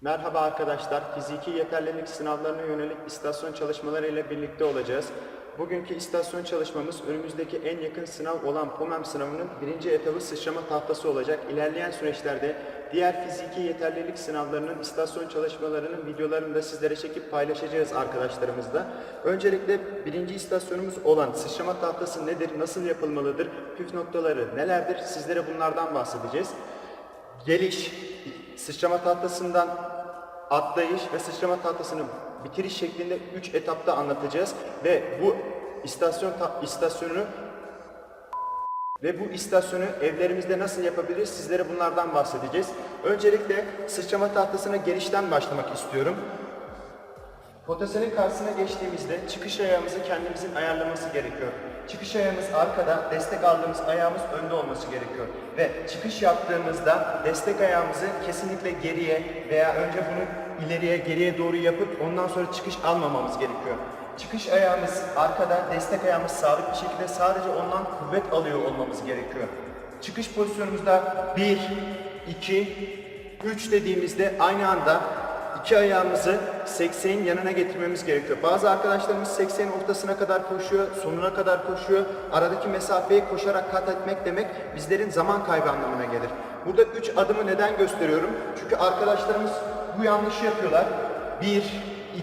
Merhaba arkadaşlar, fiziki yeterlilik sınavlarına yönelik istasyon çalışmaları ile birlikte olacağız. Bugünkü istasyon çalışmamız önümüzdeki en yakın sınav olan POMEM sınavının birinci etabı sıçrama tahtası olacak. İlerleyen süreçlerde diğer fiziki yeterlilik sınavlarının istasyon çalışmalarının videolarını da sizlere çekip paylaşacağız arkadaşlarımızla. Öncelikle birinci istasyonumuz olan sıçrama tahtası nedir, nasıl yapılmalıdır, püf noktaları nelerdir sizlere bunlardan bahsedeceğiz. Geliş, sıçrama tahtasından atlayış ve sıçrama tahtasını bitiriş şeklinde 3 etapta anlatacağız ve bu istasyon ta- istasyonu ve bu istasyonu evlerimizde nasıl yapabiliriz sizlere bunlardan bahsedeceğiz. Öncelikle sıçrama tahtasına gelişten başlamak istiyorum. Potasının karşısına geçtiğimizde çıkış ayağımızı kendimizin ayarlaması gerekiyor. Çıkış ayağımız arkada, destek aldığımız ayağımız önde olması gerekiyor. Ve çıkış yaptığımızda destek ayağımızı kesinlikle geriye veya önce bunu ileriye, geriye doğru yapıp ondan sonra çıkış almamamız gerekiyor. Çıkış ayağımız arkada, destek ayağımız sabit bir şekilde sadece ondan kuvvet alıyor olmamız gerekiyor. Çıkış pozisyonumuzda 1, 2, 3 dediğimizde aynı anda İki ayağımızı 80'in yanına getirmemiz gerekiyor. Bazı arkadaşlarımız 80'in ortasına kadar koşuyor, sonuna kadar koşuyor. Aradaki mesafeyi koşarak kat etmek demek bizlerin zaman kaybı anlamına gelir. Burada 3 adımı neden gösteriyorum? Çünkü arkadaşlarımız bu yanlışı yapıyorlar. 1,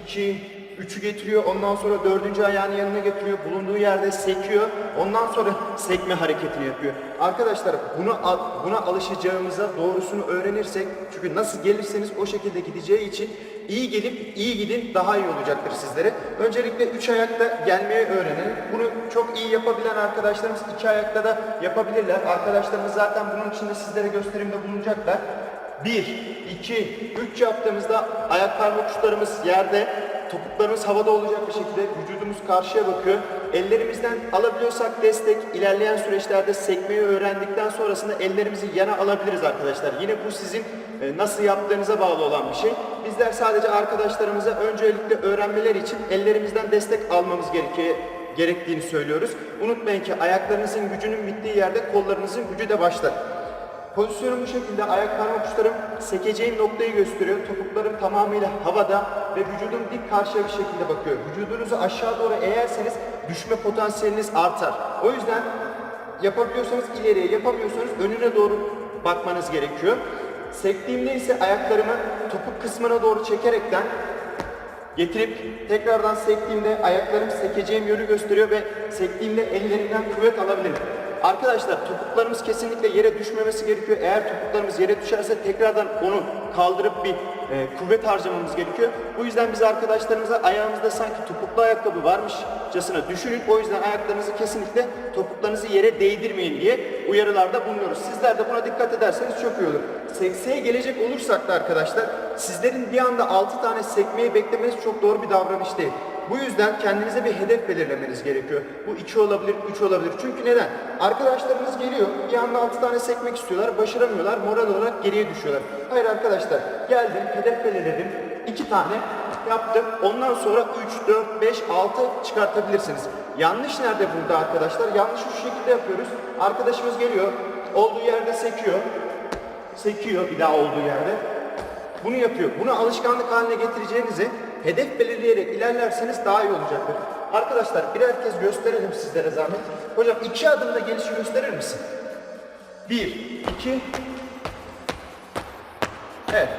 2, Üçü getiriyor, ondan sonra dördüncü ayağını yanına getiriyor, bulunduğu yerde sekiyor, ondan sonra sekme hareketini yapıyor. Arkadaşlar bunu buna alışacağımıza doğrusunu öğrenirsek, çünkü nasıl gelirseniz o şekilde gideceği için iyi gelip iyi gidin daha iyi olacaktır sizlere. Öncelikle üç ayakta gelmeyi öğrenelim. Bunu çok iyi yapabilen arkadaşlarımız iki ayakta da yapabilirler. Arkadaşlarımız zaten bunun için de sizlere gösterimde bulunacaklar. 1, 2, 3 yaptığımızda ayak parmak uçlarımız yerde, topuklarımız havada olacak bir şekilde vücudumuz karşıya bakıyor. Ellerimizden alabiliyorsak destek, ilerleyen süreçlerde sekmeyi öğrendikten sonrasında ellerimizi yana alabiliriz arkadaşlar. Yine bu sizin e, nasıl yaptığınıza bağlı olan bir şey. Bizler sadece arkadaşlarımıza öncelikle öğrenmeleri için ellerimizden destek almamız gerekiyor gerektiğini söylüyoruz. Unutmayın ki ayaklarınızın gücünün bittiği yerde kollarınızın gücü de başlar. Pozisyonum bu şekilde, ayak parmak uçlarım sekeceğim noktayı gösteriyor. Topuklarım tamamıyla havada ve vücudum dik karşıya bir şekilde bakıyor. Vücudunuzu aşağı doğru eğerseniz düşme potansiyeliniz artar. O yüzden yapabiliyorsanız ileriye, yapamıyorsanız önüne doğru bakmanız gerekiyor. Sektiğimde ise ayaklarımı topuk kısmına doğru çekerekten getirip tekrardan sektiğimde ayaklarım sekeceğim yönü gösteriyor ve sektiğimde ellerimden kuvvet alabilirim. Arkadaşlar topuklarımız kesinlikle yere düşmemesi gerekiyor. Eğer topuklarımız yere düşerse tekrardan onu kaldırıp bir e, kuvvet harcamamız gerekiyor. Bu yüzden biz arkadaşlarımıza ayağımızda sanki topuklu ayakkabı varmışçasına düşünün. O yüzden ayaklarınızı kesinlikle topuklarınızı yere değdirmeyin diye uyarılarda bulunuyoruz. Sizler de buna dikkat ederseniz çok iyi olur. Sekseye gelecek olursak da arkadaşlar sizlerin bir anda 6 tane sekmeyi beklemeniz çok doğru bir davranış değil. Bu yüzden kendinize bir hedef belirlemeniz gerekiyor. Bu 2 olabilir, 3 olabilir. Çünkü neden? Arkadaşlarınız geliyor, bir anda 6 tane sekmek istiyorlar, başaramıyorlar, moral olarak geriye düşüyorlar. Hayır arkadaşlar, geldim, hedef belirledim, 2 tane yaptım. Ondan sonra 3, 4, 5, 6 çıkartabilirsiniz. Yanlış nerede burada arkadaşlar? Yanlış şu şekilde yapıyoruz. Arkadaşımız geliyor, olduğu yerde sekiyor, sekiyor bir daha olduğu yerde. Bunu yapıyor. Bunu alışkanlık haline getireceğinizi hedef belirleyerek ilerlerseniz daha iyi olacaktır. Arkadaşlar birer kez gösterelim sizlere zahmet. Hocam iki adımda gelişi gösterir misin? Bir, iki. Evet.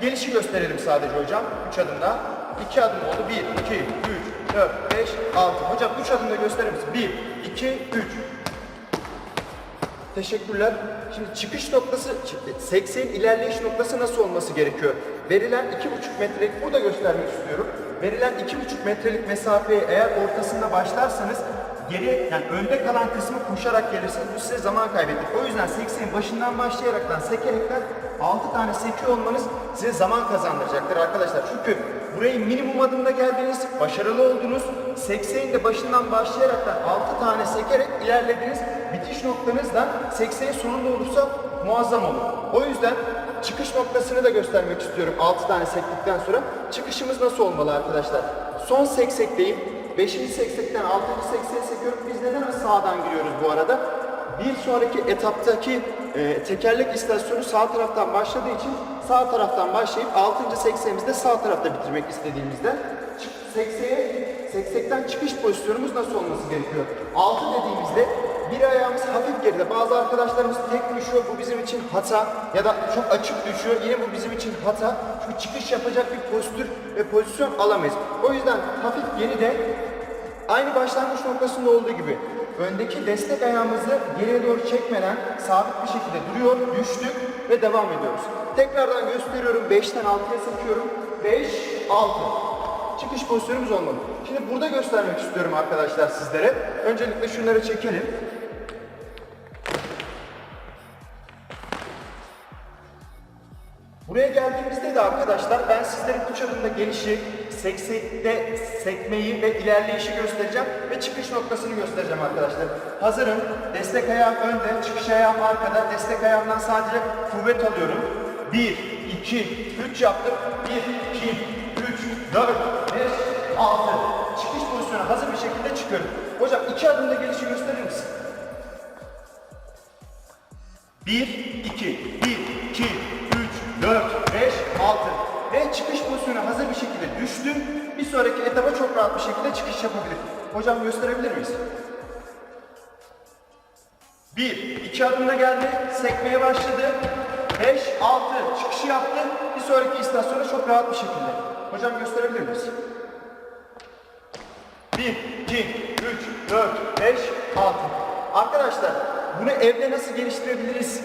Gelişi gösterelim sadece hocam. Üç adımda. İki adım oldu. Bir, iki, üç, dört, beş, altı. Hocam üç adımda gösterir misin? Bir, iki, üç. Teşekkürler. Şimdi çıkış noktası, 80 ilerleyiş noktası nasıl olması gerekiyor? Verilen 2,5 metrelik, burada göstermek istiyorum. Verilen 2,5 metrelik mesafeye eğer ortasında başlarsanız geri yani önde kalan kısmı koşarak gelirsiniz. Bu size zaman kaybettir. O yüzden 80'in başından başlayaraktan sekerekten 6 tane sekiyor olmanız size zaman kazandıracaktır arkadaşlar. Çünkü burayı minimum adımda geldiniz, başarılı oldunuz. 80'in de başından başlayaraktan 6 tane sekerek ilerlediniz. Bitiş noktanız da 80'in sonunda olursa muazzam olur. O yüzden çıkış noktasını da göstermek istiyorum 6 tane sektikten sonra. Çıkışımız nasıl olmalı arkadaşlar? Son seksekteyim. 5. seksekten 6. sekseğe sekiyorum. Biz neden sağdan giriyoruz bu arada? Bir sonraki etaptaki e, tekerlek istasyonu sağ taraftan başladığı için sağ taraftan başlayıp 6. seksemimizde sağ tarafta bitirmek istediğimizde sekseye, seksekten çıkış pozisyonumuz nasıl olması gerekiyor? 6 dediğimizde bir ayağımız hafif geride. Bazı arkadaşlarımız tek düşüyor. Bu bizim için hata. Ya da çok açık düşüyor. Yine bu bizim için hata. Çünkü çıkış yapacak bir postür ve pozisyon alamayız. O yüzden hafif geride aynı başlangıç noktasında olduğu gibi öndeki destek ayağımızı geriye doğru çekmeden sabit bir şekilde duruyor, düştük ve devam ediyoruz. Tekrardan gösteriyorum. 5'ten 6'ya sekiyorum. 5, 6. Çıkış pozisyonumuz olmalı. Şimdi burada göstermek istiyorum arkadaşlar sizlere. Öncelikle şunları çekelim. Buraya geldiğimizde de arkadaşlar ben sizlere üç adımda gelişi, seksekte sekmeyi ve ilerleyişi göstereceğim ve çıkış noktasını göstereceğim arkadaşlar. Hazırım. Destek ayağım önde, çıkış ayağım arkada. Destek ayağımdan sadece kuvvet alıyorum. 1, 2, 3 yaptım. 1, 2, 3, 4, 5, 6. Çıkış pozisyonu hazır bir şekilde çıkıyorum. Hocam iki adımda gelişi gösterir misin? 1, 2, çıkış pozisyonu hazır bir şekilde düştüm. Bir sonraki etaba çok rahat bir şekilde çıkış yapabilirim. Hocam gösterebilir miyiz? 1, 2 adımda geldi. Sekmeye başladı. 5, 6 çıkışı yaptı. Bir sonraki istasyona çok rahat bir şekilde. Hocam gösterebilir miyiz? 1, 2, 3, 4, 5, 6. Arkadaşlar bunu evde nasıl geliştirebiliriz?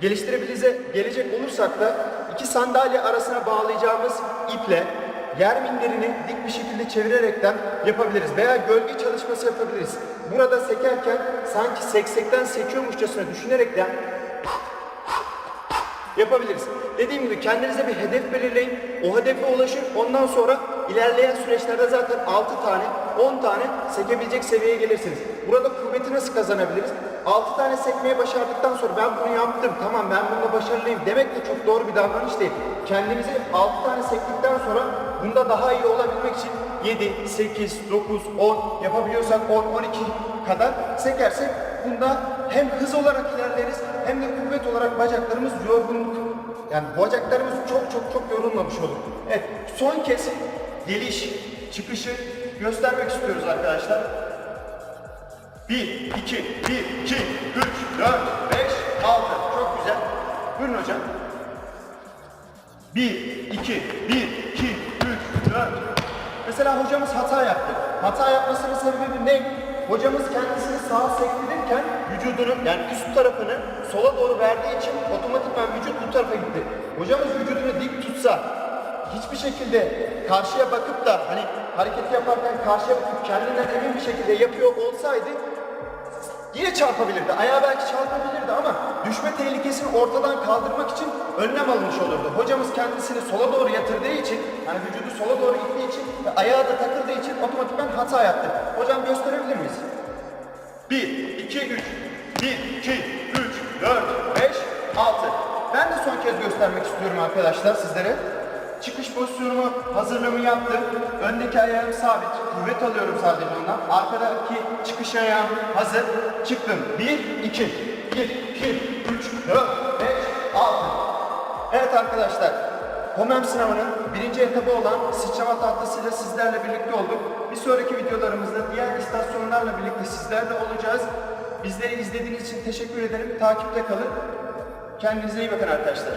Geliştirebilirize gelecek olursak da iki sandalye arasına bağlayacağımız iple yer minderini dik bir şekilde çevirerekten yapabiliriz. Veya gölge çalışması yapabiliriz. Burada sekerken sanki seksekten sekiyormuşçasına düşünerekten yapabiliriz. Dediğim gibi kendinize bir hedef belirleyin. O hedefe ulaşın. Ondan sonra ilerleyen süreçlerde zaten 6 tane, 10 tane sekebilecek seviyeye gelirsiniz. Burada kuvveti nasıl kazanabiliriz? 6 tane sekmeyi başardıktan sonra ben bunu yaptım, tamam ben bunda başarılıyım demek de çok doğru bir davranış değil. Kendimizi 6 tane sektikten sonra bunda daha iyi olabilmek için 7, 8, 9, 10 yapabiliyorsak 10, 12 kadar sekersek bunda hem hız olarak ilerleriz hem de kuvvet olarak bacaklarımız yorgunluk yani bacaklarımız çok çok çok yorulmamış olur. Evet son kez geliş çıkışı göstermek istiyoruz arkadaşlar. 1, 2, 1, 2, 3, 4, 5, 6. Çok güzel. Buyurun hocam. 1, 2, 1, 2, 3, 4. Mesela hocamız hata yaptı. Hata yapmasının sebebi ne? Hocamız kendisini sağa sektirirken vücudunu yani üst tarafını sola doğru verdiği için otomatikman vücut bu tarafa gitti. Hocamız vücudunu dik tutsa hiçbir şekilde karşıya bakıp da hani hareketi yaparken karşıya bakıp kendinden emin bir şekilde yapıyor olsaydı Yine çarpabilirdi. Ayağı belki çarpabilirdi ama düşme tehlikesini ortadan kaldırmak için önlem alınmış olurdu. Hocamız kendisini sola doğru yatırdığı için, yani vücudu sola doğru gittiği için ve ayağı da takıldığı için otomatikman hata yaptı. Hocam gösterebilir miyiz? 1, 2, 3. 1, 2, 3, 4, 5, 6. Ben de son kez göstermek istiyorum arkadaşlar sizlere. Çıkış pozisyonumu, hazırlığımı yaptım. Öndeki ayağım sabit. Kuvvet alıyorum sadece ondan. Arkadaki çıkış ayağım hazır. Çıktım. 1, 2, 1, 2, 3, 4, 5, 6. Evet arkadaşlar. Homem sınavının birinci etabı olan sıçrama tahtasıyla sizlerle birlikte olduk. Bir sonraki videolarımızda diğer istasyonlarla birlikte sizlerle olacağız. Bizleri izlediğiniz için teşekkür ederim. Takipte kalın. Kendinize iyi bakın arkadaşlar.